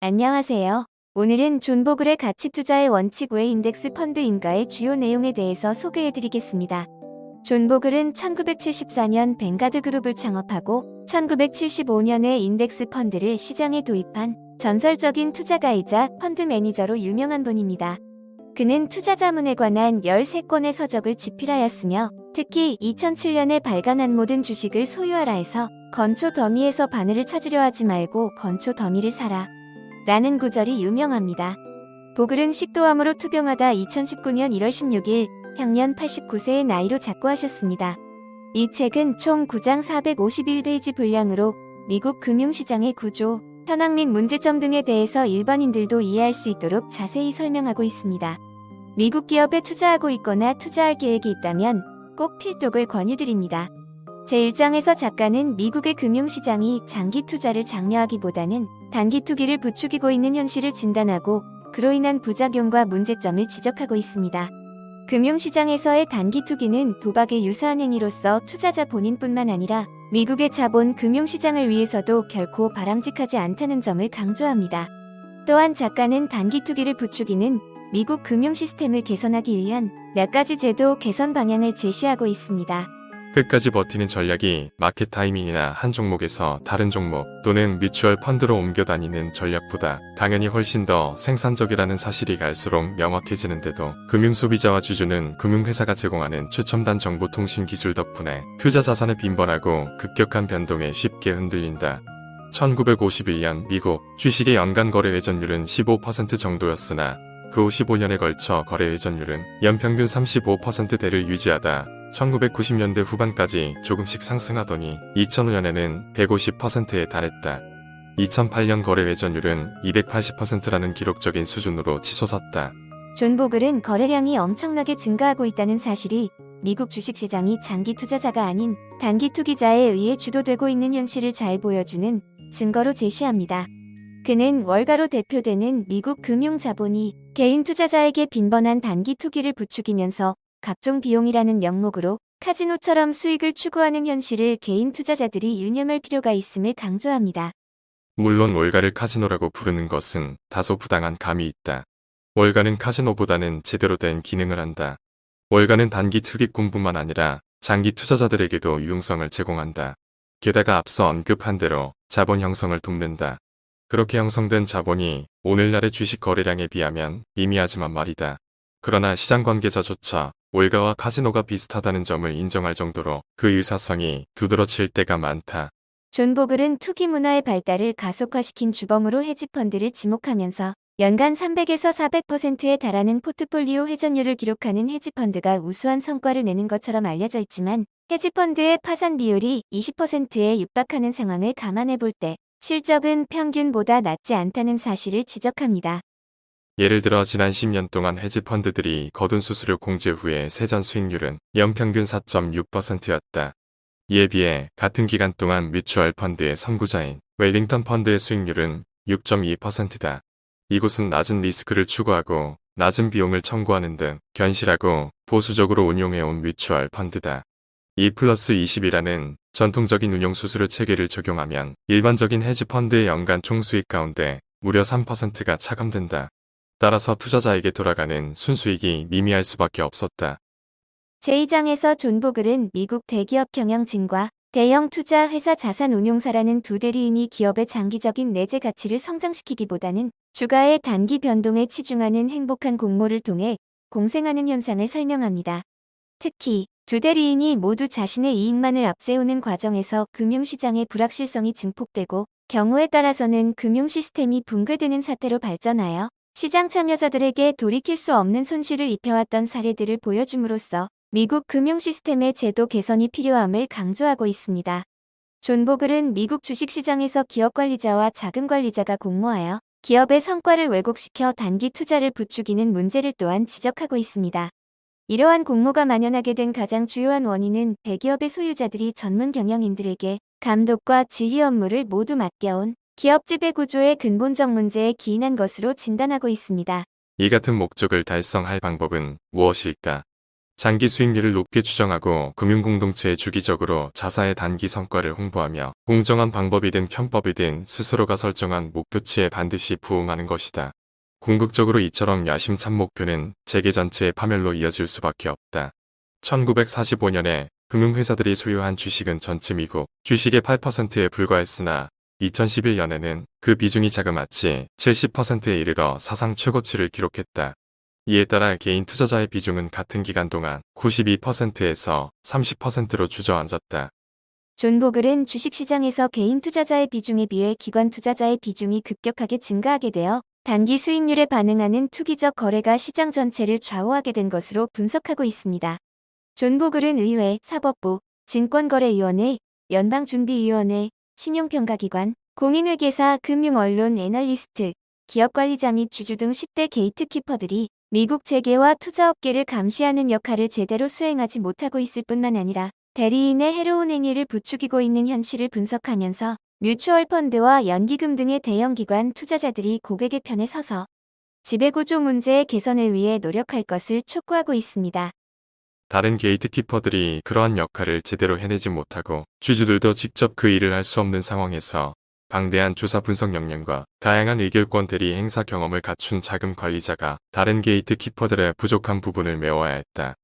안녕하세요. 오늘은 존보글의 가치 투자의 원칙 외 인덱스 펀드 인가의 주요 내용에 대해서 소개해 드리겠습니다. 존보글은 1974년 뱅가드 그룹을 창업하고 1975년에 인덱스 펀드를 시장에 도입한 전설적인 투자가이자 펀드 매니저로 유명한 분입니다. 그는 투자 자문에 관한 13건의 서적을 집필하였으며 특히 2007년에 발간한 모든 주식을 소유하라 해서 건초 더미에서 바늘을 찾으려 하지 말고 건초 더미를 사라. 라는 구절이 유명합니다. 보글은 식도암으로 투병하다 2019년 1월 16일 향년 89세의 나이로 작고하셨습니다. 이 책은 총 9장 451페이지 분량으로 미국 금융시장의 구조, 현황 및 문제점 등에 대해서 일반인들도 이해할 수 있도록 자세히 설명하고 있습니다. 미국 기업에 투자하고 있거나 투자할 계획이 있다면 꼭 필독을 권유드립니다. 제1장에서 작가는 미국의 금융시장이 장기 투자를 장려하기보다는 단기 투기를 부추기고 있는 현실을 진단하고 그로 인한 부작용과 문제점을 지적하고 있습니다. 금융시장에서의 단기 투기는 도박의 유사한 행위로서 투자자 본인뿐만 아니라 미국의 자본 금융시장을 위해서도 결코 바람직하지 않다는 점을 강조합니다. 또한 작가는 단기 투기를 부추기는 미국 금융 시스템을 개선하기 위한 몇 가지 제도 개선 방향을 제시하고 있습니다. 끝까지 버티는 전략이 마켓 타이밍이나 한 종목에서 다른 종목 또는 뮤추얼 펀드로 옮겨 다니는 전략보다 당연히 훨씬 더 생산적이라는 사실이 갈수록 명확해지는데도 금융 소비자와 주주는 금융회사가 제공하는 최첨단 정보통신 기술 덕분에 투자 자산의 빈번하고 급격한 변동에 쉽게 흔들린다. 1951년 미국 주식의 연간 거래 회전율은 15% 정도였으나 그 후 15년에 걸쳐 거래 회전율은 연평균 35%대를 유지하다 1990년대 후반까지 조금씩 상승하더니 2005년에는 150%에 달했다. 2008년 거래 회전율은 280%라는 기록적인 수준으로 치솟았다. 존 보글은 거래량이 엄청나게 증가하고 있다는 사실이 미국 주식시장이 장기 투자자가 아닌 단기 투기자에 의해 주도되고 있는 현실을 잘 보여주는 증거로 제시합니다. 그는 월가로 대표되는 미국 금융 자본이 개인 투자자에게 빈번한 단기 투기를 부추기면서 각종 비용이라는 명목으로 카지노처럼 수익을 추구하는 현실을 개인 투자자들이 유념할 필요가 있음을 강조합니다. 물론 월가를 카지노라고 부르는 것은 다소 부당한 감이 있다. 월가는 카지노보다는 제대로 된 기능을 한다. 월가는 단기 투기꾼뿐만 아니라 장기 투자자들에게도 유용성을 제공한다. 게다가 앞서 언급한 대로 자본 형성을 돕는다. 그렇게 형성된 자본이 오늘날의 주식 거래량에 비하면 미미하지만 말이다. 그러나 시장 관계자조차 월가와 카지노가 비슷하다는 점을 인정할 정도로 그 유사성이 두드러질 때가 많다. 존 보글은 투기 문화의 발달을 가속화시킨 주범으로 헤지펀드를 지목하면서 연간 300에서 400%에 달하는 포트폴리오 회전율을 기록하는 헤지펀드가 우수한 성과를 내는 것처럼 알려져 있지만 헤지펀드의 파산 비율이 20%에 육박하는 상황을 감안해 볼 때 실적은 평균보다 낮지 않다는 사실을 지적합니다. 예를 들어 지난 10년 동안 헤지펀드들이 거둔 수수료 공제 후의 세전 수익률은 연평균 4.6%였다. 이에 비해 같은 기간 동안 뮤추얼 펀드의 선구자인 웰링턴 펀드의 수익률은 6.2%다. 이곳은 낮은 리스크를 추구하고 낮은 비용을 청구하는 등 견실하고 보수적으로 운용해온 뮤추얼 펀드다. 2 플러스 20이라는 전통적인 운용 수수료 체계를 적용하면 일반적인 헤지펀드의 연간 총수익 가운데 무려 3%가 차감된다. 따라서 투자자에게 돌아가는 순수익이 미미할 수밖에 없었다. 제2장에서 존 보글은 미국 대기업 경영진과 대형 투자 회사 자산 운용사라는 두 대리인이 기업의 장기적인 내재 가치를 성장시키기보다는 주가의 단기 변동에 치중하는 행복한 공모를 통해 공생하는 현상을 설명합니다. 특히 두 대리인이 모두 자신의 이익만을 앞세우는 과정에서 금융시장의 불확실성이 증폭되고 경우에 따라서는 금융 시스템이 붕괴되는 사태로 발전하여 시장 참여자들에게 돌이킬 수 없는 손실을 입혀왔던 사례들을 보여줌으로써 미국 금융 시스템의 제도 개선이 필요함을 강조하고 있습니다. 존 보글은 미국 주식시장에서 기업 관리자와 자금 관리자가 공모하여 기업의 성과를 왜곡시켜 단기 투자를 부추기는 문제를 또한 지적하고 있습니다. 이러한 공모가 만연하게 된 가장 주요한 원인은 대기업의 소유자들이 전문 경영인들에게 감독과 지휘 업무를 모두 맡겨온 기업 지배 구조의 근본적 문제에 기인한 것으로 진단하고 있습니다. 이 같은 목적을 달성할 방법은 무엇일까? 장기 수익률을 높게 추정하고 금융공동체에 주기적으로 자사의 단기 성과를 홍보하며 공정한 방법이든 편법이든 스스로가 설정한 목표치에 반드시 부응하는 것이다. 궁극적으로 이처럼 야심찬 목표는 재계 전체의 파멸로 이어질 수밖에 없다. 1945년에 금융회사들이 소유한 주식은 전체 미국 주식의 8%에 불과했으나 2011년에는 그 비중이 자그마치 70%에 이르러 사상 최고치를 기록했다. 이에 따라 개인 투자자의 비중은 같은 기간 동안 92%에서 30%로 주저앉았다. 존 보글은 주식시장에서 개인 투자자의 비중에 비해 기관 투자자의 비중이 급격하게 증가하게 되어 단기 수익률에 반응하는 투기적 거래가 시장 전체를 좌우하게 된 것으로 분석하고 있습니다. 존 보글은 의회, 사법부, 증권거래위원회, 연방준비위원회, 신용평가기관, 공인회계사, 금융언론 애널리스트, 기업관리자 및 주주 등 10대 게이트키퍼들이 미국 재계와 투자업계를 감시하는 역할을 제대로 수행하지 못하고 있을 뿐만 아니라 대리인의 해로운 행위를 부추기고 있는 현실을 분석하면서 뮤추얼 펀드와 연기금 등의 대형기관 투자자들이 고객의 편에 서서 지배구조 문제의 개선을 위해 노력할 것을 촉구하고 있습니다. 다른 게이트키퍼들이 그러한 역할을 제대로 해내지 못하고 주주들도 직접 그 일을 할 수 없는 상황에서 방대한 조사 분석 역량과 다양한 의결권 대리 행사 경험을 갖춘 자금 관리자가 다른 게이트키퍼들의 부족한 부분을 메워야 했다.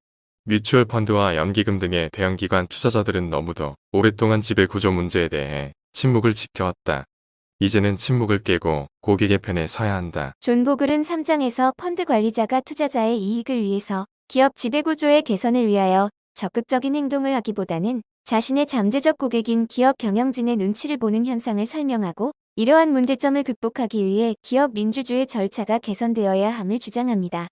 뮤추얼 펀드와 연기금 등의 대형기관 투자자들은 너무도 오랫동안 지배 구조 문제에 대해 침묵을 지켜왔다. 이제는 침묵을 깨고 고객의 편에 서야 한다. 존 보글은 3장에서 펀드 관리자가 투자자의 이익을 위해서 기업 지배구조의 개선을 위하여 적극적인 행동을 하기보다는 자신의 잠재적 고객인 기업 경영진의 눈치를 보는 현상을 설명하고 이러한 문제점을 극복하기 위해 기업 민주주의 절차가 개선되어야 함을 주장합니다.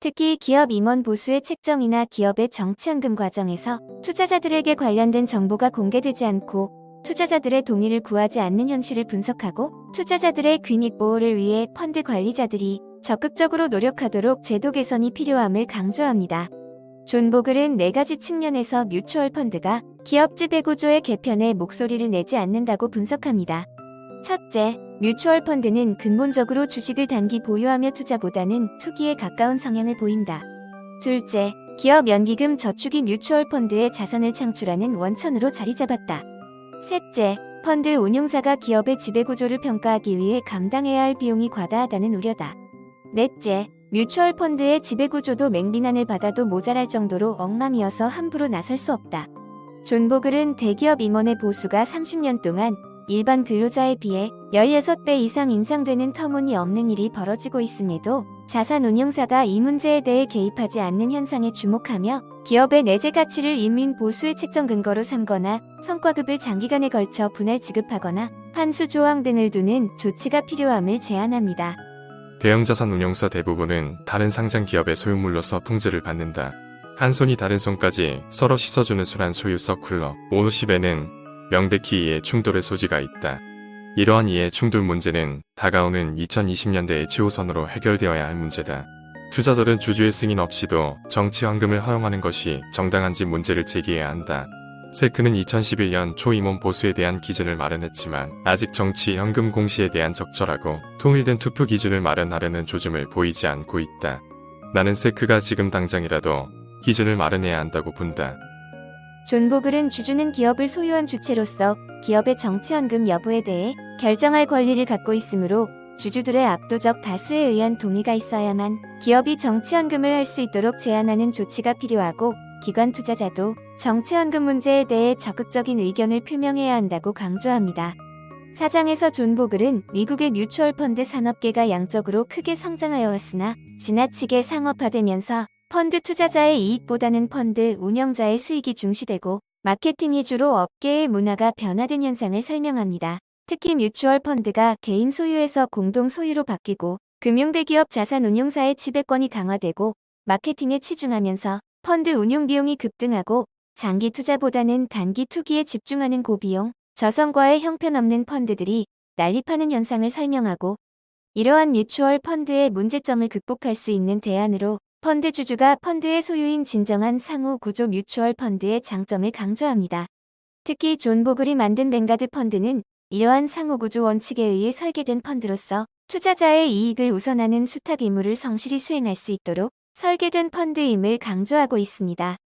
특히 기업 임원 보수의 책정이나 기업의 정치연금 과정에서 투자자들에게 관련된 정보가 공개되지 않고 투자자들의 동의를 구하지 않는 현실을 분석하고 투자자들의 quyền익 보호를 위해 펀드 관리자들이 적극적으로 노력하도록 제도 개선이 필요함을 강조합니다. 존 보글은 네 가지 측면에서 뮤추얼 펀드가 기업 지배 구조의 개편에 목소리를 내지 않는다고 분석합니다. 첫째, 뮤추얼 펀드는 근본적으로 주식을 단기 보유하며 투자보다는 투기에 가까운 성향을 보인다. 둘째, 기업 연기금 저축이 뮤추얼 펀드의 자산을 창출하는 원천으로 자리 잡았다. 셋째, 펀드 운용사가 기업의 지배구조를 평가하기 위해 감당해야 할 비용이 과다하다는 우려다. 넷째, 뮤추얼 펀드의 지배구조도 맹비난을 받아도 모자랄 정도로 엉망이어서 함부로 나설 수 없다. 존 보글은 대기업 임원의 보수가 30년 동안 일반 근로자에 비해 16배 이상 인상되는 터무니없는 일이 벌어지고 있음에도 자산 운용사가 이 문제에 대해 개입하지 않는 현상에 주목하며 기업의 내재 가치를 인민 보수의 책정 근거로 삼거나 성과급을 장기간에 걸쳐 분할 지급하거나 환수 조항 등을 두는 조치가 필요함을 제안합니다. 대형 자산 운용사 대부분은 다른 상장 기업의 소유물로서 통제를 받는다. 한 손이 다른 손까지 서로 씻어주는 순환 소유 서큘러 오너십에는 명백히 이해 충돌의 소지가 있다. 이러한 이해 충돌 문제는 다가오는 2020년대의 최우선으로 해결되어야 할 문제다. 투자들은 주주의 승인 없이도 정치 환금을 허용하는 것이 정당한지 문제를 제기해야 한다. 세크는 2011년 초 임원 보수에 대한 기준을 마련했지만 아직 정치 현금 공시에 대한 적절하고 통일된 투표 기준을 마련하려는 조짐을 보이지 않고 있다. 나는 세크가 지금 당장이라도 기준을 마련해야 한다고 본다. 존 보글은 주주는 기업을 소유한 주체로서 기업의 정치연금 여부에 대해 결정할 권리를 갖고 있으므로 주주들의 압도적 다수에 의한 동의가 있어야만 기업이 정치연금을 할 수 있도록 제한하는 조치가 필요하고 기관 투자자도 정치연금 문제에 대해 적극적인 의견을 표명해야 한다고 강조합니다. 사장에서 존 보글은 미국의 뮤추얼 펀드 산업계가 양적으로 크게 성장하여 왔으나 지나치게 상업화되면서 펀드 투자자의 이익보다는 펀드 운영자의 수익이 중시되고 마케팅 위주로 업계의 문화가 변화된 현상을 설명합니다. 특히 뮤추얼 펀드가 개인 소유에서 공동 소유로 바뀌고 금융대기업 자산 운용사의 지배권이 강화되고 마케팅에 치중하면서 펀드 운용 비용이 급등하고 장기 투자보다는 단기 투기에 집중하는 고비용, 저성과의 형편없는 펀드들이 난립하는 현상을 설명하고 이러한 뮤추얼 펀드의 문제점을 극복할 수 있는 대안으로 펀드 주주가 펀드의 소유인 진정한 상호 구조 뮤추얼 펀드의 장점을 강조합니다. 특히 존 보글이 만든 뱅가드 펀드는 이러한 상호 구조 원칙에 의해 설계된 펀드로서 투자자의 이익을 우선하는 수탁 의무를 성실히 수행할 수 있도록 설계된 펀드임을 강조하고 있습니다.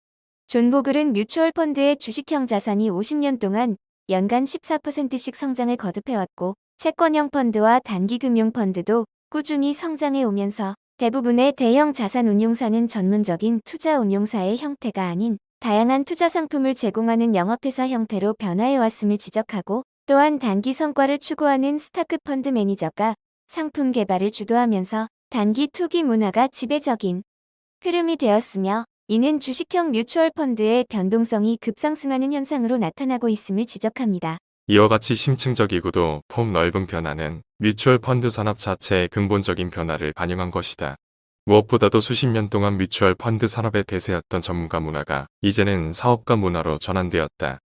존 보글은 뮤추얼 펀드의 주식형 자산이 50년 동안 연간 14%씩 성장을 거듭해왔고 채권형 펀드와 단기금융 펀드도 꾸준히 성장해 오면서 대부분의 대형 자산 운용사는 전문적인 투자 운용사의 형태가 아닌 다양한 투자 상품을 제공하는 영업회사 형태로 변화해 왔음을 지적하고 또한 단기 성과를 추구하는 스타크 펀드 매니저가 상품 개발을 주도하면서 단기 투기 문화가 지배적인 흐름이 되었으며 이는 주식형 뮤추얼 펀드의 변동성이 급상승하는 현상으로 나타나고 있음을 지적합니다. 이와 같이 심층적이고도 폭 넓은 변화는 뮤추얼 펀드 산업 자체의 근본적인 변화를 반영한 것이다. 무엇보다도 수십 년 동안 뮤추얼 펀드 산업의 대세였던 전문가 문화가 이제는 사업가 문화로 전환되었다.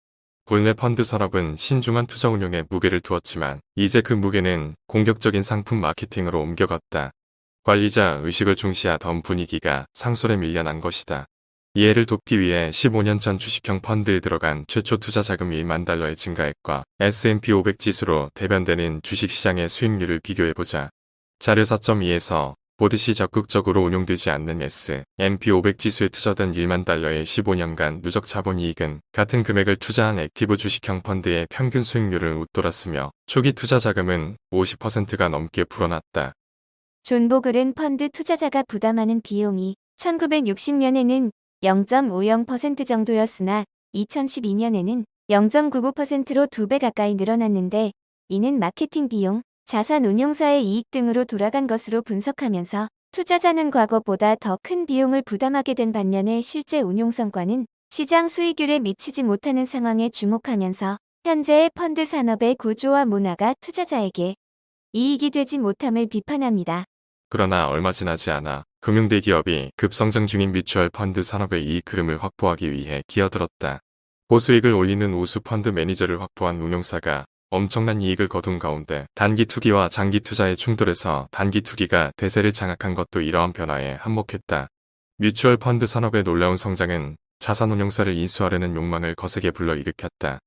본래 펀드 산업은 신중한 투자 운용에 무게를 두었지만 이제 그 무게는 공격적인 상품 마케팅으로 옮겨갔다. 관리자 의식을 중시하던 분위기가 상술에 밀려난 것이다. 이해를 돕기 위해 15년 전 주식형 펀드에 들어간 최초 투자 자금 1만 달러의 증가액과 S&P 500 지수로 대변되는 주식시장의 수익률을 비교해보자. 자료 4.2에서 보듯이 적극적으로 운용되지 않는 S&P 500 지수에 투자된 1만 달러의 15년간 누적 자본 이익은 같은 금액을 투자한 액티브 주식형 펀드의 평균 수익률을 웃돌았으며 초기 투자 자금은 50%가 넘게 불어났다. 존 보글은 펀드 투자자가 부담하는 비용이 1960년에는 0.50% 정도였으나 2012년에는 0.99%로 2배 가까이 늘어났는데 이는 마케팅 비용, 자산 운용사의 이익 등으로 돌아간 것으로 분석하면서 투자자는 과거보다 더 큰 비용을 부담하게 된 반면에 실제 운용 성과는 시장 수익률에 미치지 못하는 상황에 주목하면서 현재의 펀드 산업의 구조와 문화가 투자자에게 이익이 되지 못함을 비판합니다. 그러나 얼마 지나지 않아 금융대기업이 급성장 중인 뮤추얼 펀드 산업의 이익 흐름을 확보하기 위해 기어들었다. 보수익을 올리는 우수 펀드 매니저를 확보한 운용사가 엄청난 이익을 거둔 가운데 단기 투기와 장기 투자의 충돌에서 단기 투기가 대세를 장악한 것도 이러한 변화에 한몫했다. 뮤추얼 펀드 산업의 놀라운 성장은 자산 운용사를 인수하려는 욕망을 거세게 불러일으켰다.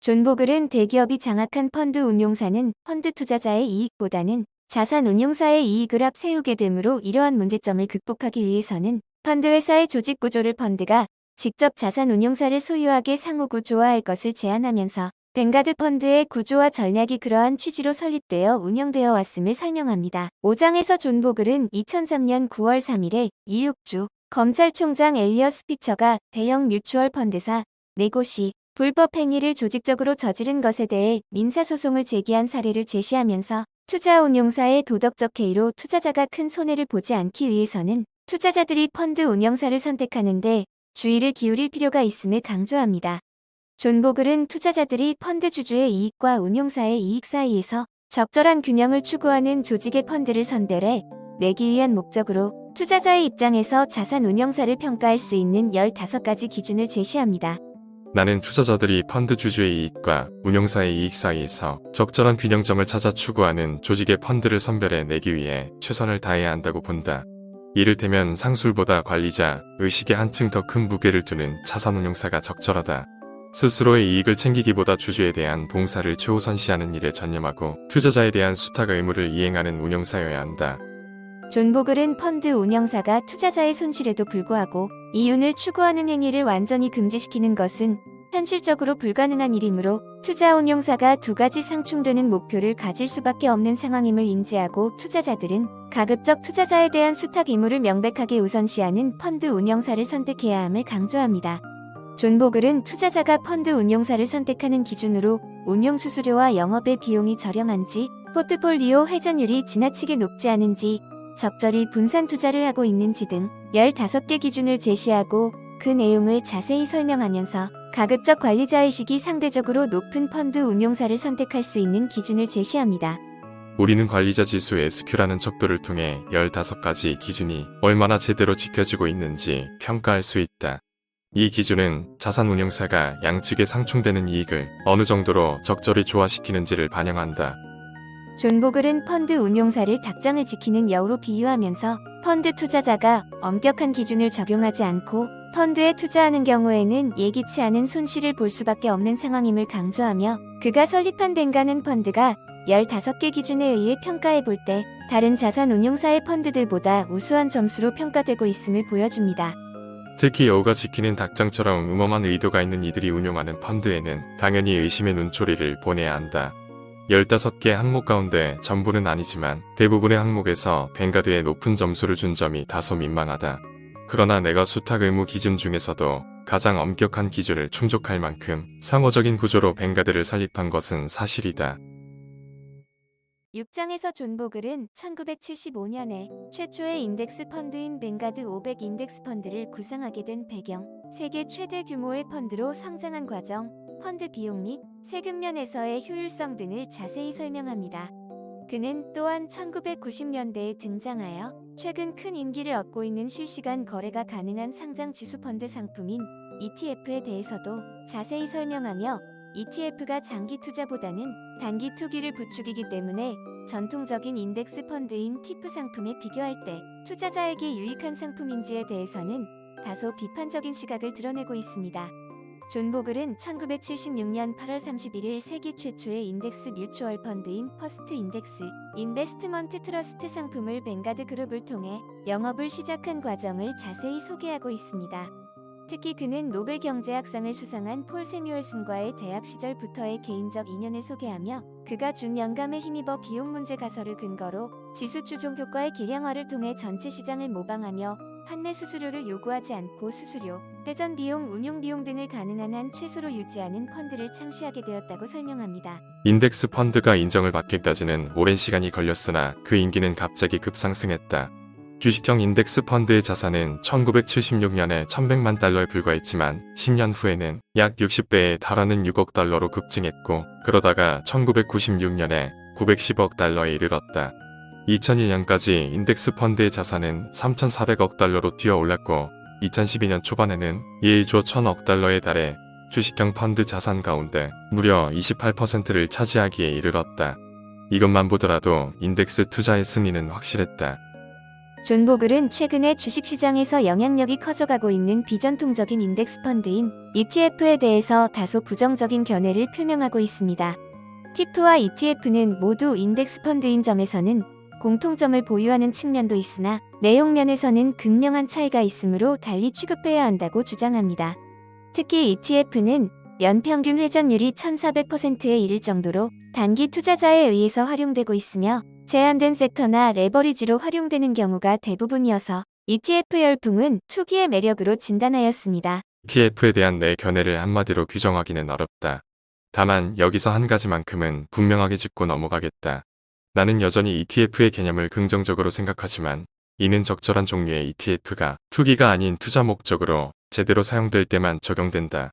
존 보글은 대기업이 장악한 펀드 운용사는 펀드 투자자의 이익보다는 자산 운용사의 이익을 앞세우게 되므로 이러한 문제점을 극복하기 위해서는 펀드 회사의 조직 구조를 펀드가 직접 자산 운용사를 소유하게 상호 구조화할 것을 제안하면서 뱅가드 펀드의 구조와 전략이 그러한 취지로 설립되어 운영되어 왔음을 설명합니다. 5장에서 존 보글은 2003년 9월 3일에 이육주 검찰총장 엘리어 스피처가 대형 뮤추얼 펀드사 네곳이 불법 행위를 조직적으로 저지른 것에 대해 민사소송을 제기한 사례를 제시하면서 투자 운용사의 도덕적 해이로 투자자가 큰 손해를 보지 않기 위해서는 투자자들이 펀드 운영사를 선택하는데 주의를 기울일 필요가 있음을 강조합니다. 존 보글은 투자자들이 펀드 주주의 이익과 운용사의 이익 사이에서 적절한 균형을 추구하는 조직의 펀드를 선별해 내기 위한 목적으로 투자자의 입장에서 자산 운영사를 평가할 수 있는 15가지 기준을 제시합니다. 나는 투자자들이 펀드 주주의 이익과 운용사의 이익 사이에서 적절한 균형점을 찾아 추구하는 조직의 펀드를 선별해 내기 위해 최선을 다해야 한다고 본다. 이를테면 상술보다 관리자, 의식에 한층 더 큰 무게를 두는 자산운용사가 적절하다. 스스로의 이익을 챙기기보다 주주에 대한 봉사를 최우선시하는 일에 전념하고 투자자에 대한 수탁 의무를 이행하는 운용사여야 한다. 존 보글은 펀드 운영사가 투자자의 손실에도 불구하고 이윤을 추구하는 행위를 완전히 금지시키는 것은 현실적으로 불가능한 일이므로 투자 운용사가 두 가지 상충되는 목표를 가질 수밖에 없는 상황임을 인지하고 투자자들은 가급적 투자자에 대한 수탁 의무를 명백하게 우선시하는 펀드 운영사를 선택해야 함을 강조합니다. 존 보글은 투자자가 펀드 운용사를 선택하는 기준으로 운용 수수료와 영업의 비용이 저렴한지, 포트폴리오 회전율이 지나치게 높지 않은지, 적절히 분산 투자를 하고 있는지 등 15개 기준을 제시하고 그 내용을 자세히 설명하면서 가급적 관리자의식이 상대적으로 높은 펀드 운용사를 선택할 수 있는 기준을 제시합니다. 우리는 관리자 지수 SQ라는 척도를 통해 15가지 기준이 얼마나 제대로 지켜지고 있는지 평가할 수 있다. 이 기준은 자산 운용사가 양측에 상충되는 이익을 어느 정도로 적절히 조화시키는지를 반영한다. 존 보글은 펀드 운용사를 닭장을 지키는 여우로 비유하면서 펀드 투자자가 엄격한 기준을 적용하지 않고 펀드에 투자하는 경우에는 예기치 않은 손실을 볼 수밖에 없는 상황임을 강조하며 그가 설립한 뱅가는 펀드가 15개 기준에 의해 평가해 볼 때 다른 자산 운용사의 펀드들보다 우수한 점수로 평가되고 있음을 보여줍니다. 특히 여우가 지키는 닭장처럼 음험한 의도가 있는 이들이 운용하는 펀드에는 당연히 의심의 눈초리를 보내야 한다. 15개 항목 가운데 전부는 아니지만 대부분의 항목에서 뱅가드에 높은 점수를 준 점이 다소 민망하다. 그러나 내가 수탁 의무 기준 중에서도 가장 엄격한 기준을 충족할 만큼 상호적인 구조로 뱅가드를 설립한 것은 사실이다. 6장에서 존보글은 1975년에 최초의 인덱스 펀드인 뱅가드 500 인덱스 펀드를 구상하게 된 배경, 세계 최대 규모의 펀드로 성장한 과정, 펀드 비용 및 세금 면에서의 효율성 등을 자세히 설명합니다. 그는 또한 1990년대에 등장하여 최근 큰 인기를 얻고 있는 실시간 거래가 가능한 상장 지수 펀드 상품인 ETF에 대해서도 자세히 설명하며 ETF가 장기 투자보다는 단기 투기를 부추기기 때문에 전통적인 인덱스 펀드인 티프 상품에 비교할 때 투자자에게 유익한 상품인지에 대해서는 다소 비판적인 시각을 드러내고 있습니다. 존 보글은 1976년 8월 31일 세계 최초의 인덱스 뮤추얼 펀드인 퍼스트 인덱스 인베스트먼트 트러스트 상품을 뱅가드 그룹을 통해 영업을 시작한 과정을 자세히 소개하고 있습니다. 특히 그는 노벨 경제학상을 수상한 폴 세뮤얼슨과의 대학 시절부터의 개인적 인연을 소개하며 그가 준 영감에 힘입어 비용 문제 가설을 근거로 지수 추종 효과의 계량화를 통해 전체 시장을 모방하며 판매 수수료를 요구하지 않고 수수료, 회전 비용, 운용 비용 등을 가능한 한 최소로 유지하는 펀드를 창시하게 되었다고 설명합니다. 인덱스 펀드가 인정을 받기까지는 오랜 시간이 걸렸으나 그 인기는 갑자기 급상승했다. 주식형 인덱스 펀드의 자산은 1976년에 1100만 달러에 불과했지만 10년 후에는 약 60배에 달하는 6억 달러로 급증했고 그러다가 1996년에 910억 달러에 이르렀다. 2001년까지 인덱스 펀드의 자산은 3,400억 달러로 뛰어 올랐고 2012년 초반에는 1조 1000억 달러에 달해 주식형 펀드 자산 가운데 무려 28%를 차지하기에 이르렀다. 이것만 보더라도 인덱스 투자의 승리는 확실했다. 존 보글은 최근에 주식시장에서 영향력이 커져가고 있는 비전통적인 인덱스 펀드인 ETF에 대해서 다소 부정적인 견해를 표명하고 있습니다. TIF와 ETF는 모두 인덱스 펀드인 점에서는 공통점을 보유하는 측면도 있으나 내용 면에서는 극명한 차이가 있으므로 달리 취급해야 한다고 주장합니다. 특히 ETF는 연평균 회전율이 1400%에 이를 정도로 단기 투자자에 의해서 활용되고 있으며 제한된 섹터나 레버리지로 활용되는 경우가 대부분이어서 ETF 열풍은 투기의 매력으로 진단하였습니다. ETF에 대한 내 견해를 한마디로 규정하기는 어렵다. 다만 여기서 한 가지만큼은 분명하게 짚고 넘어가겠다. 나는 여전히 ETF의 개념을 긍정적으로 생각하지만 이는 적절한 종류의 ETF가 투기가 아닌 투자 목적으로 제대로 사용될 때만 적용된다.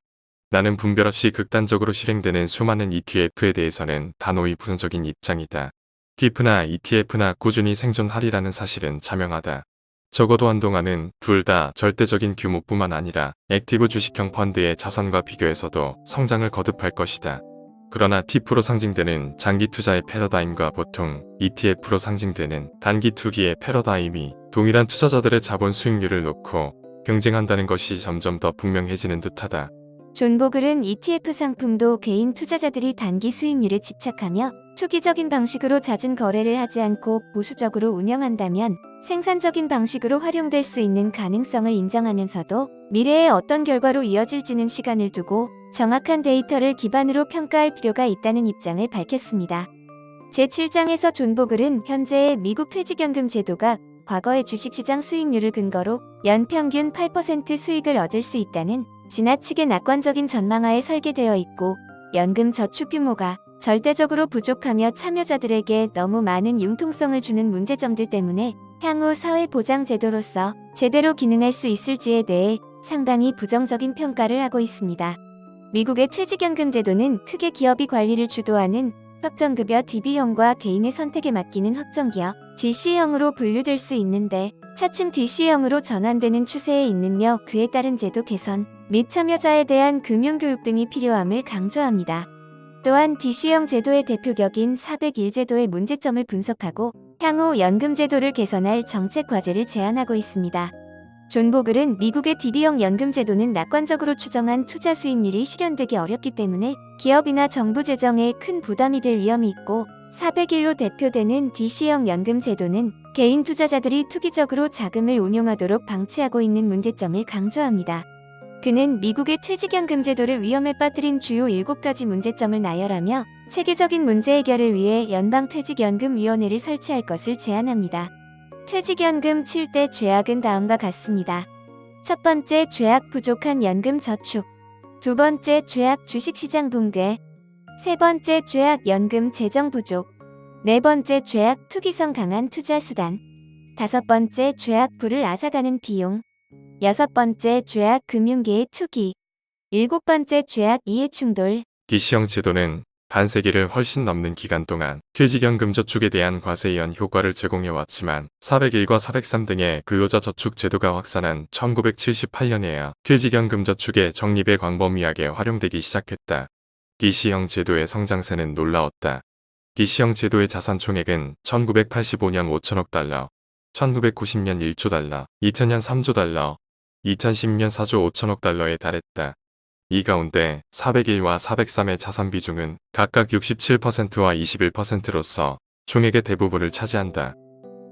나는 분별 없이 극단적으로 실행되는 수많은 ETF에 대해서는 단호히 부정적인 입장이다. TIF나 ETF나 꾸준히 생존하리라는 사실은 자명하다. 적어도 한동안은 둘 다 절대적인 규모뿐만 아니라 액티브 주식형 펀드의 자산과 비교해서도 성장을 거듭할 것이다. 그러나 TIF로 상징되는 장기 투자의 패러다임과 보통 ETF로 상징되는 단기 투기의 패러다임이 동일한 투자자들의 자본 수익률을 놓고 경쟁한다는 것이 점점 더 분명해지는 듯하다. 존 보글은 ETF 상품도 개인 투자자들이 단기 수익률에 집착하며 투기적인 방식으로 잦은 거래를 하지 않고 보수적으로 운영한다면 생산적인 방식으로 활용될 수 있는 가능성을 인정하면서도 미래에 어떤 결과로 이어질지는 시간을 두고 정확한 데이터를 기반으로 평가할 필요가 있다는 입장을 밝혔습니다. 제7장에서 존 보글은 현재의 미국 퇴직연금 제도가 과거의 주식시장 수익률을 근거로 연평균 8% 수익을 얻을 수 있다는 지나치게 낙관적인 전망하에 설계되어 있고 연금 저축 규모가 절대적으로 부족하며 참여자들에게 너무 많은 융통성을 주는 문제점들 때문에 향후 사회보장제도로서 제대로 기능할 수 있을지에 대해 상당히 부정적인 평가를 하고 있습니다. 미국의 퇴직연금 제도는 크게 기업이 관리를 주도하는 확정급여 DB형과 개인의 선택에 맡기는 확정기업 DC형으로 분류될 수 있는데 차츰 DC형으로 전환되는 추세에 있는며 그에 따른 제도 개선 및 참여자에 대한 금융교육 등이 필요함을 강조합니다. 또한 DC형 제도의 대표격인 401 제도의 문제점을 분석하고 향후 연금 제도를 개선할 정책 과제를 제안하고 있습니다. 존 보글은 미국의 DB형 연금 제도는 낙관적으로 추정한 투자 수익률이 실현되기 어렵기 때문에 기업이나 정부 재정에 큰 부담이 될 위험이 있고 401로 대표되는 DC형 연금 제도는 개인 투자자들이 투기적으로 자금을 운용하도록 방치하고 있는 문제점을 강조합니다. 그는 미국의 퇴직연금 제도를 위험에 빠뜨린 주요 7가지 문제점을 나열하며 체계적인 문제 해결을 위해 연방퇴직연금위원회를 설치할 것을 제안합니다. 퇴직연금 7대 죄악은 다음과 같습니다. 첫 번째 죄악 부족한 연금 저축. 두 번째 죄악 주식시장 붕괴. 세 번째 죄악 연금 재정 부족. 네 번째 죄악 투기성 강한 투자 수단. 다섯 번째 죄악 부를 앗아가는 비용. 여섯 번째 죄악 금융계의 투기. 일곱 번째 죄악 이해 충돌. DC형 제도는 반세기를 훨씬 넘는 기간 동안 퇴직연금 저축에 대한 의한 효과를 제공해왔지만 401과 403 등의 근로자 저축 제도가 확산한 1978년에야 퇴직연금 저축의 적립의 광범위하게 활용되기 시작했다. DC형 제도의 성장세는 놀라웠다. DC형 제도의 자산 총액은 1985년 5천억 달러, 1990년 1조 달러, 2000년 3조 달러, 2010년 4조 5천억 달러에 달했다. 이 가운데 401와 403의 자산 비중은 각각 67%와 21%로서 총액의 대부분을 차지한다.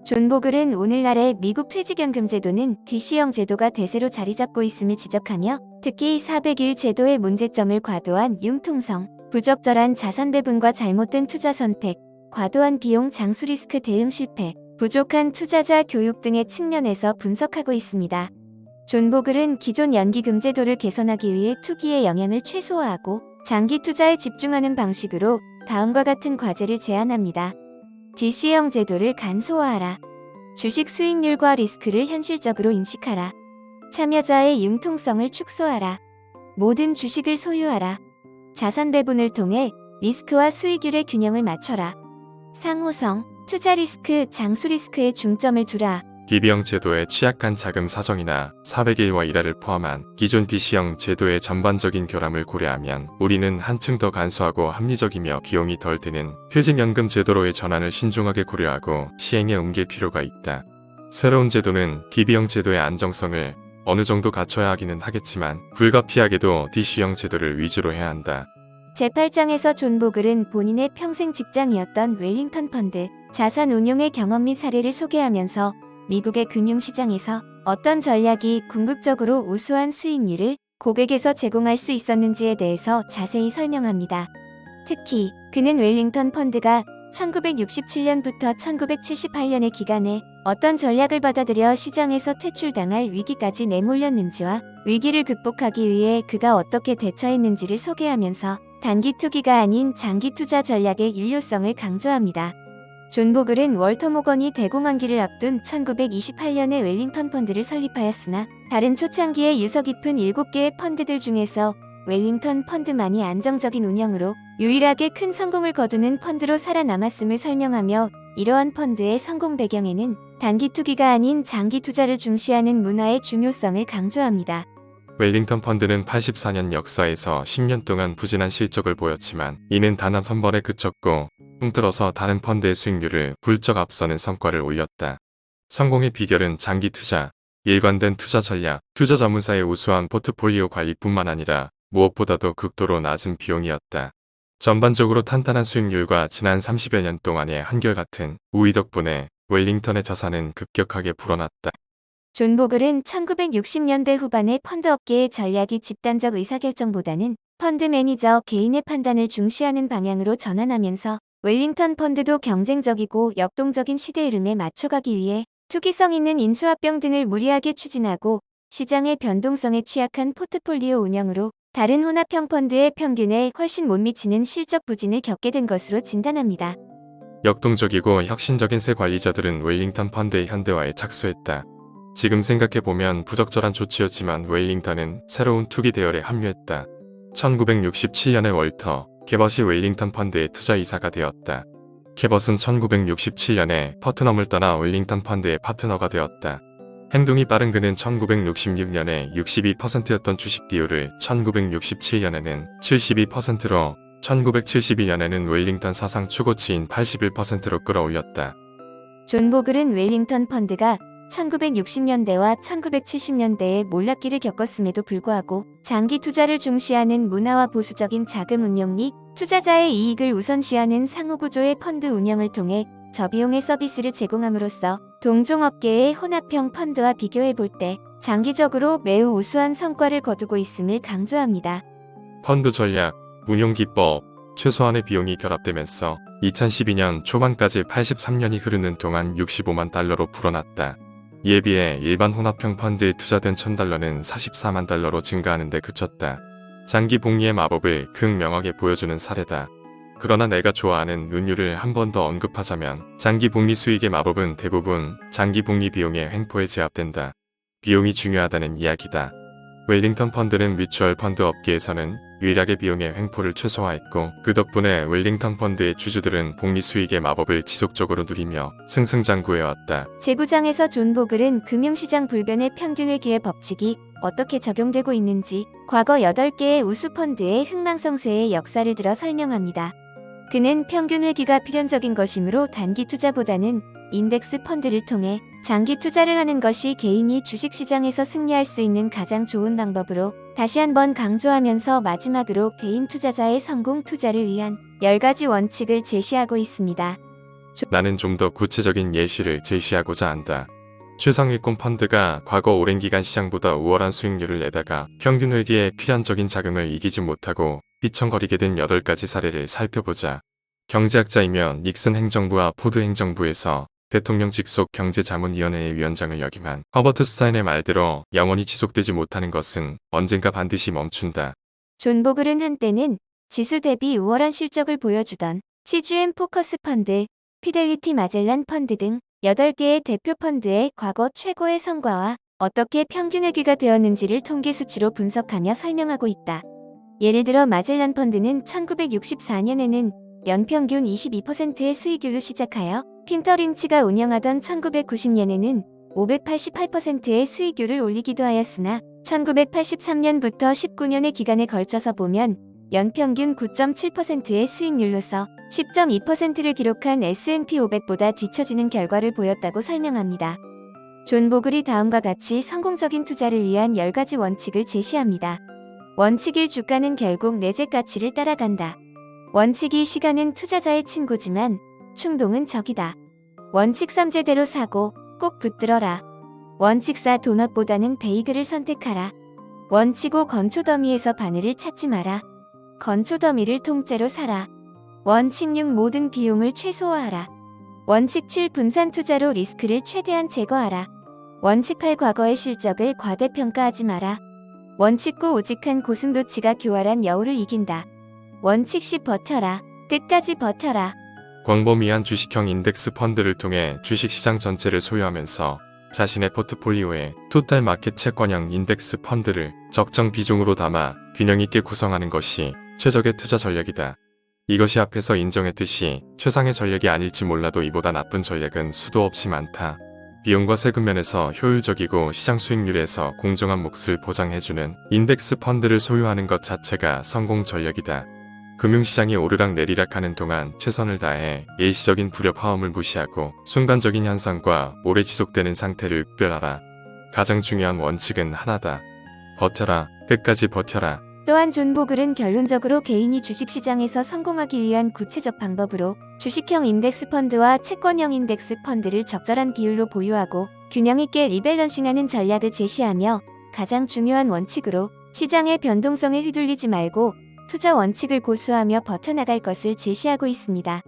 존 보글은 오늘날의 미국 퇴직연금 제도는 DC형 제도가 대세로 자리 잡고 있음을 지적하며 특히 401 제도의 문제점을 과도한 융통성, 부적절한 자산 배분과 잘못된 투자 선택, 과도한 비용 장수 리스크 대응 실패, 부족한 투자자 교육 등의 측면에서 분석하고 있습니다. 존 보글은 기존 연기금 제도를 개선하기 위해 투기의 영향을 최소화하고 장기 투자에 집중하는 방식으로 다음과 같은 과제를 제안합니다. DC형 제도를 간소화하라. 주식 수익률과 리스크를 현실적으로 인식하라. 참여자의 융통성을 축소하라. 모든 주식을 소유하라. 자산 배분을 통해 리스크와 수익률의 균형을 맞춰라. 상호성, 투자 리스크, 장수 리스크에 중점을 두라. DB형 제도의 취약한 자금 사정이나 401와 일화를 포함한 기존 DC형 제도의 전반적인 결함을 고려하면 우리는 한층 더 간소하고 합리적이며 비용이 덜 드는 퇴직연금 제도로의 전환을 신중하게 고려하고 시행에 옮길 필요가 있다. 새로운 제도는 DB형 제도의 안정성을 어느 정도 갖춰야 하기는 하겠지만 불가피하게도 DC형 제도를 위주로 해야 한다. 제8장에서 존 보글은 본인의 평생 직장이었던 웰링턴 펀드 자산 운용의 경험 및 사례를 소개하면서 미국의 금융시장에서 어떤 전략이 궁극적으로 우수한 수익률을 고객에서 제공할 수 있었는지에 대해서 자세히 설명합니다. 특히 그는 웰링턴 펀드가 1967년부터 1978년의 기간에 어떤 전략을 받아들여 시장에서 퇴출당할 위기까지 내몰렸는지와 위기를 극복하기 위해 그가 어떻게 대처했는지를 소개하면서 단기 투기가 아닌 장기 투자 전략의 유효성을 강조합니다. 존 보글은 월터 모건이 대공황기를 앞둔 1928년에 웰링턴 펀드를 설립하였으나 다른 초창기의 유서 깊은 7개의 펀드들 중에서 웰링턴 펀드만이 안정적인 운영으로 유일하게 큰 성공을 거두는 펀드로 살아남았음을 설명하며 이러한 펀드의 성공 배경에는 단기 투기가 아닌 장기 투자를 중시하는 문화의 중요성을 강조합니다. 웰링턴 펀드는 84년 역사에서 10년 동안 부진한 실적을 보였지만 이는 단 한 번에 그쳤고 통틀어서 다른 펀드의 수익률을 훌쩍 앞서는 성과를 올렸다. 성공의 비결은 장기 투자, 일관된 투자 전략, 투자 자문사의 우수한 포트폴리오 관리뿐만 아니라 무엇보다도 극도로 낮은 비용이었다. 전반적으로 탄탄한 수익률과 지난 30여 년 동안의 한결같은 우위 덕분에 웰링턴의 자산은 급격하게 불어났다. 존 보글은 1960년대 후반의 펀드 업계의 전략이 집단적 의사결정보다는 펀드 매니저 개인의 판단을 중시하는 방향으로 전환하면서 웰링턴 펀드도 경쟁적이고 역동적인 시대 흐름에 맞춰가기 위해 투기성 있는 인수합병 등을 무리하게 추진하고 시장의 변동성에 취약한 포트폴리오 운영으로 다른 혼합형 펀드의 평균에 훨씬 못 미치는 실적 부진을 겪게 된 것으로 진단합니다. 역동적이고 혁신적인 새 관리자들은 웰링턴 펀드의 현대화에 착수했다. 지금 생각해보면 부적절한 조치였지만 웰링턴은 새로운 투기 대열에 합류했다. 1967년에 월터, 캐벗이 웰링턴 펀드의 투자 이사가 되었다. 캐벗은 1967년에 퍼트넘을 떠나 웰링턴 펀드의 파트너가 되었다. 행동이 빠른 그는 1966년에 62%였던 주식 비율을 1967년에는 72%로 1972년에는 웰링턴 사상 최고치인 81%로 끌어올렸다. 존 보글은 웰링턴 펀드가 1960년대와 1970년대에 몰락기를 겪었음에도 불구하고 장기 투자를 중시하는 문화와 보수적인 자금 운용 및 투자자의 이익을 우선시하는 상호 구조의 펀드 운영을 통해 저비용의 서비스를 제공함으로써 동종업계의 혼합형 펀드와 비교해 볼 때 장기적으로 매우 우수한 성과를 거두고 있음을 강조합니다. 펀드 전략, 운용 기법, 최소한의 비용이 결합되면서 2012년 초반까지 83년이 흐르는 동안 65만 달러로 불어났다. 이에 비해 일반 혼합형 펀드에 투자된 1000달러는 44만 달러로 증가하는 데 그쳤다. 장기 복리의 마법을 극명하게 보여주는 사례다. 그러나 내가 좋아하는 은유를 한 번 더 언급하자면 장기 복리 수익의 마법은 대부분 장기 복리 비용의 횡포에 제압된다. 비용이 중요하다는 이야기다. 웰링턴 펀드는 뮤추얼 펀드 업계에서는 유일하게 비용의 횡포를 최소화했고 그 덕분에 웰링턴 펀드의 주주들은 복리 수익의 마법을 지속적으로 누리며 승승장구해왔다. 재구장에서 존 보글은 금융시장 불변의 평균회귀의 법칙이 어떻게 적용되고 있는지 과거 8개의 우수 펀드의 흥망성쇠의 역사를 들어 설명합니다. 그는 평균 회귀가 필연적인 것이므로 단기 투자보다는 인덱스 펀드를 통해 장기 투자를 하는 것이 개인이 주식시장에서 승리할 수 있는 가장 좋은 방법으로 다시 한번 강조하면서 마지막으로 개인 투자자의 성공 투자를 위한 10가지 원칙을 제시하고 있습니다. 나는 좀 더 구체적인 예시를 제시하고자 한다. 최상위권 펀드가 과거 오랜 기간 시장보다 우월한 수익률을 내다가 평균 회기에 필연적인 자금을 이기지 못하고 휘청거리게 된 8가지 사례를 살펴보자. 경제학자이며 닉슨 행정부와 포드 행정부에서 대통령 직속 경제자문위원회의 위원장을 역임한 허버트 스타인의 말대로 영원히 지속되지 못하는 것은 언젠가 반드시 멈춘다. 존 보글은 한때는 지수 대비 우월한 실적을 보여주던 CGM 포커스 펀드, 피델리티 마젤란 펀드 등 8개의 대표 펀드의 과거 최고의 성과와 어떻게 평균 회귀가 되었는지를 통계 수치로 분석하며 설명하고 있다. 예를 들어 마젤란 펀드는 1964년에는 연평균 22%의 수익률로 시작하여 핀터린치가 운영하던 1990년에는 588%의 수익률을 올리기도 하였으나 1983년부터 19년의 기간에 걸쳐서 보면 연평균 9.7%의 수익률로서 10.2%를 기록한 S&P 500보다 뒤처지는 결과를 보였다고 설명합니다. 존 보글이 다음과 같이 성공적인 투자를 위한 10가지 원칙을 제시합니다. 원칙 1 주가는 결국 내재 가치를 따라간다. 원칙 2 시간은 투자자의 친구지만 충동은 적이다. 원칙 3 제대로 사고 꼭 붙들어라. 원칙 4 도넛보다는 베이글을 선택하라. 원칙 5 건초 더미에서 바늘을 찾지 마라. 건초 더미를 통째로 사라. 원칙 6 모든 비용을 최소화하라. 원칙 7 분산 투자로 리스크를 최대한 제거하라. 원칙 8 과거의 실적을 과대평가하지 마라. 원칙 9 우직한 고슴도치가 교활한 여우를 이긴다. 원칙 10 버텨라. 끝까지 버텨라. 광범위한 주식형 인덱스 펀드를 통해 주식시장 전체를 소유하면서 자신의 포트폴리오에 토탈 마켓 채권형 인덱스 펀드를 적정 비중으로 담아 균형 있게 구성하는 것이 최적의 투자 전략이다. 이것이 앞에서 인정했듯이 최상의 전략이 아닐지 몰라도 이보다 나쁜 전략은 수도 없이 많다. 비용과 세금 면에서 효율적이고 시장 수익률에서 공정한 몫을 보장해주는 인덱스 펀드를 소유하는 것 자체가 성공 전략이다. 금융시장이 오르락 내리락 하는 동안 최선을 다해 일시적인 불협 화음을 무시하고 순간적인 현상과 오래 지속되는 상태를 구별하라. 가장 중요한 원칙은 하나다. 버텨라. 끝까지 버텨라. 또한 존 보글은 결론적으로 개인이 주식시장에서 성공하기 위한 구체적 방법으로 주식형 인덱스 펀드와 채권형 인덱스 펀드를 적절한 비율로 보유하고 균형 있게 리밸런싱하는 전략을 제시하며 가장 중요한 원칙으로 시장의 변동성에 휘둘리지 말고 투자 원칙을 고수하며 버텨나갈 것을 제시하고 있습니다.